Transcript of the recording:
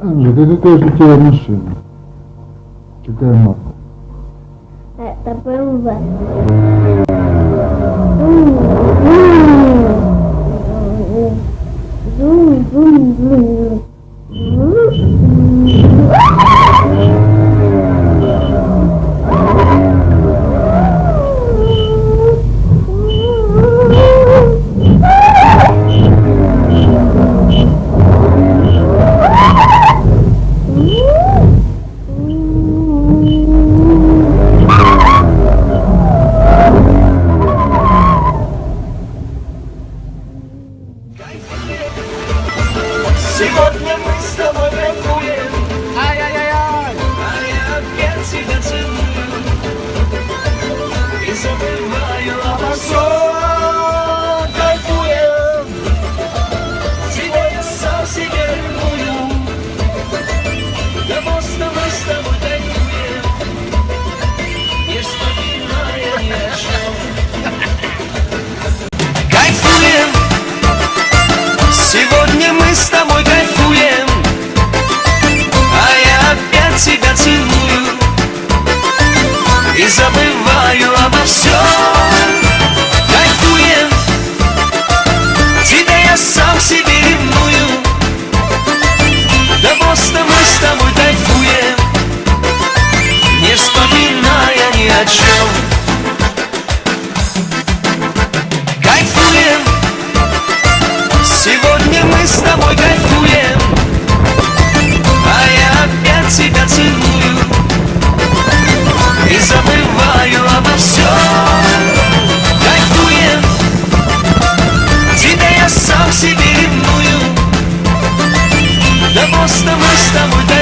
Анжи, какая же у тебя машина? Какая марка? Это БМВ. Сегодня мы с тобой Сам себе ревную. Да просто мы с тобой кайфуем. Не вспоминая ни о чем себе ревную Да просто мы с тобой